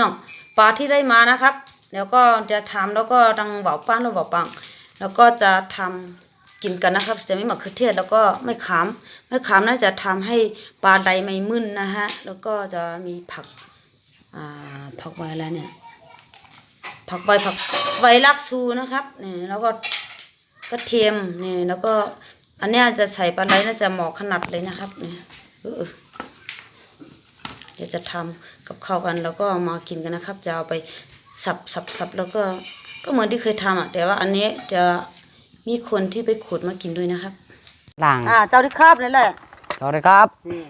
น้องปลาที่ได้มานะครับ แล้วก็จะทำแล้วก็ดังเบาป้านหรือเบาปัง แล้วก็จะทำกินกันนะครับ จะไม่หมักเครือเทศแล้วก็ไม่ขามไม่ขามน่าจะทำให้ปลาใดไม่มึนนะฮะ แล้วก็จะมีผักอ่าผักใบอะไรเนี่ย ผักใบผักใบลักซูนะครับนี่แล้วก็กระเทียมนี่แล้วก็อันนี้จะใส่ปลาไหลน่าจะเหมาะขนาดเลยนะครับนี่ ดี๋ยวจะทำกับข้าวกันแล้วก็เอามากินกันนะครับ จะเอาไปสับสับสับแล้วก็ก็เหมือนที่เคยทำอะแต่ว่าอันนี้จะมีคนที่ไปขุดมากินด้วยนะครับล่างอ่าเจ้าที่คราบนี่แหละสวัสดีครับนี่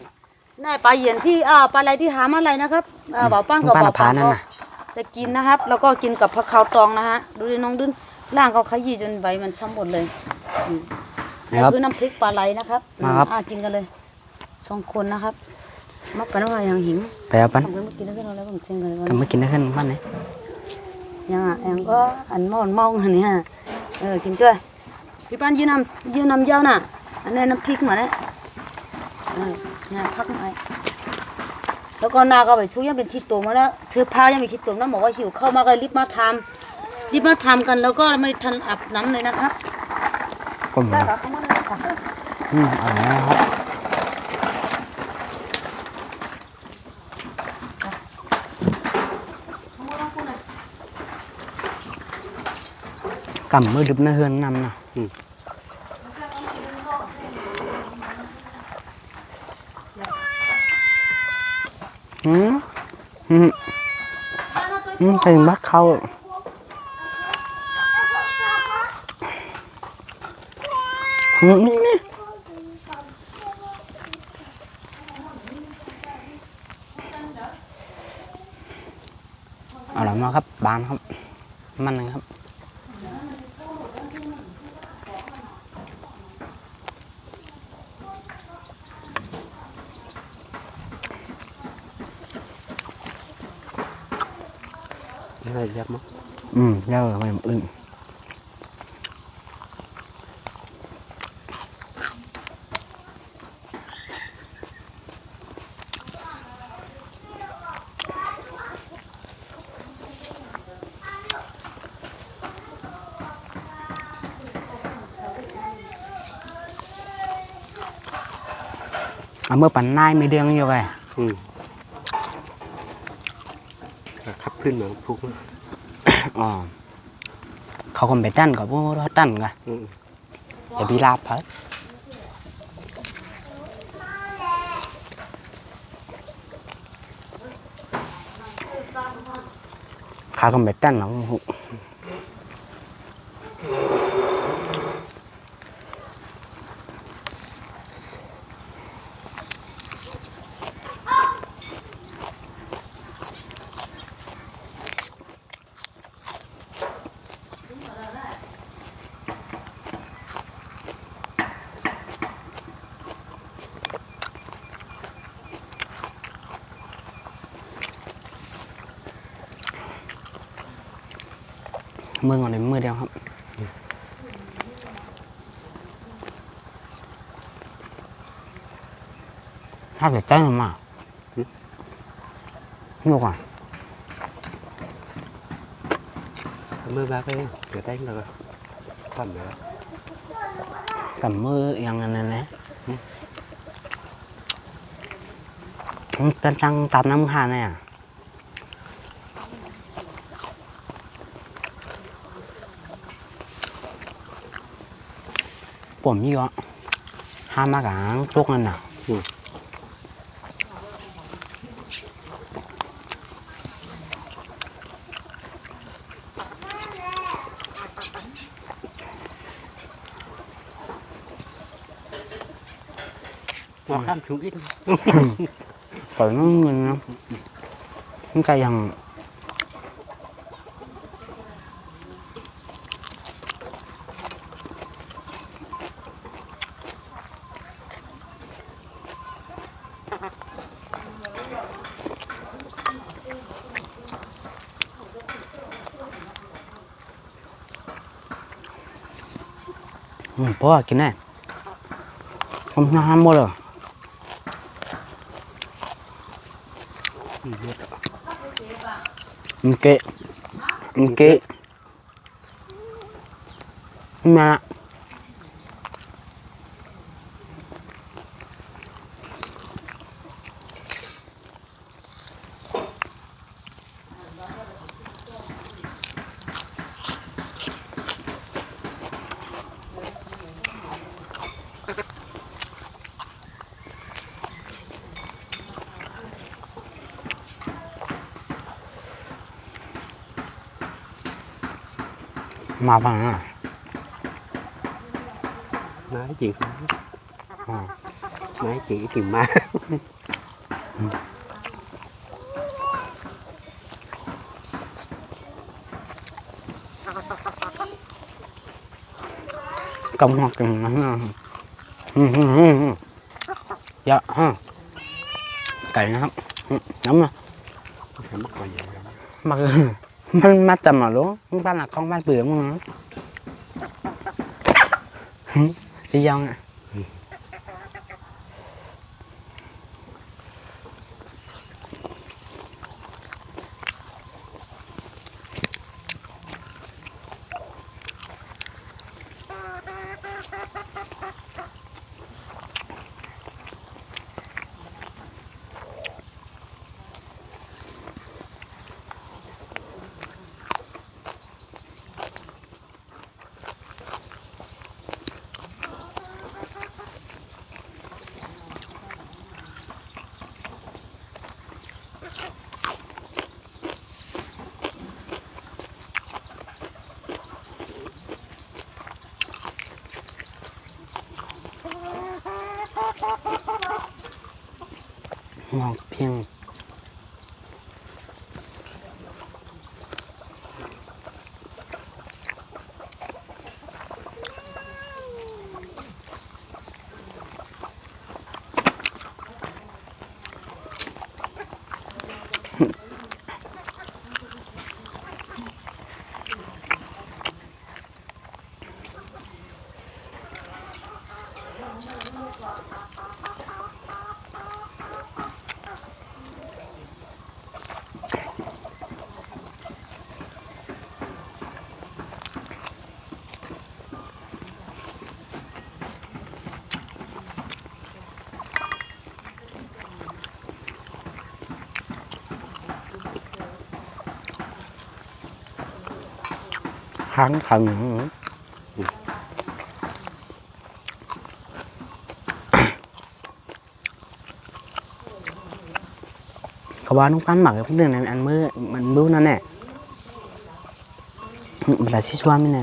นายปลาเหยียนที่อ่าปลาอะไรที่หามาอะไรนะครับอ่าบ่าวป้างกับปลาบ่าวผาปังนั่นก็น่ะจะกินนะครับ แล้วก็กินกับผักขาวตองนะฮะดูดิน้องดุนล่างเขาขยี้จนใบมันช้ำหมดเลยอืมนะครันี่บคือน้ำพริกปลาไหลนะครับมาครับอ่ากินกันเลยสองคนนะครับ มักกันว่าอย่างหิมไปเอาปันทำกันมากินแล้วกันแล้วผมเซ็งกันทำมากินได้ขึ้นบ้านไหนยังอะยังก็อันมอนมองอันนี้ฮะเออกินด้วยพี่ปานยืนนำยืนนำยาวน่ะอันนี้น้ำพริกมาเนี่ยเออเนี่ยพักหน่อยแล้วก็นาก็ไปช่วยยังเป็นทิศตัวมาแล้วเสื้อผ้ายังเป็นทิศตัวนะบอกว่าหิวเข้าวมากเลยรีบมาทำรีบมาทำกันแล้วก็ไม่ทันอาบน้ำเลยนะครับ ผมได้ครับเข้ามาเลยค่ะอืมเอะไรนะครับ กำมือดึบนะเฮือนนำนะอืมอืมอืมอืมเป็นบักเขาอืมนี่เอาละมาครับบานครับ มันนะครับ อะไรยับมั้งอืมแล้วอะไรอื่น à mưa bản nai mới đương như vậy อื มขับขึ้นมาพุกมา ờ เขาคนไปตั้นกับพวกรถตั้นกันอืมเดี๋ยวพี่ลาบเพิ่นขาคนไปตั้นหรอหู มือก่อนเลยมือเดียวครับ ถ้าจะเต้นมามือก่อนเมื่อบ้าไปเกิดได้แล้วก็ทำแล้วกับมืออย่างนั้นนะตั้งตั้งตามน้ำหาเนี่ยผมยี่ก็ห้ามมากางจุกนั่นน่ะมาข้ามชุกอีก Rồi nó nhìn nó Nó cay hằng Ừ, bố à, cái này Không ham mua được อืมเยอะมันเกะมันเกะมามาป่ะฮะไม้จริงอ๋อไม้ จริงจริงมาก cầm hoặc cầm nó ừ ừ ừ ừ dạ ha cày nó Ừ, nóng mà ทำ ก่อนอย่างนั้น mà มันมาจำมาลูกบ้านหลักของบ้านเปลือกมั้งนะที่ยังอะ มองเพียง ค้างคังขาว่านุ่งปั้นหมักกับเพื่อนอันมือมันมือนั่นแหละมันแต่ชิชวาไม่แน่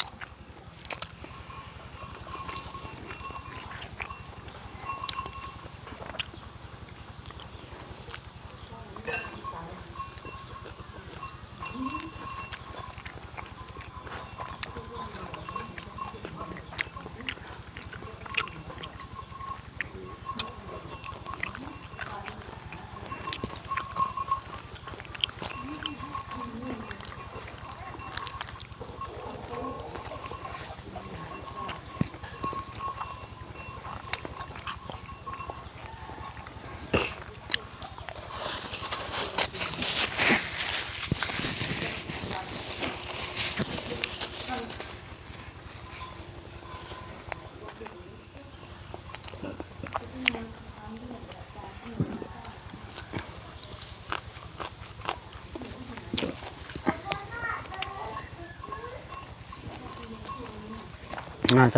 สว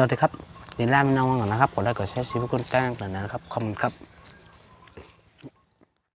ัสดีครับดี๋ยวลาไปนอนก่อนนะครับ กดไลค์กดแชร์ชีวิตคนกล้งกันนะครับ ขอบคุณครับ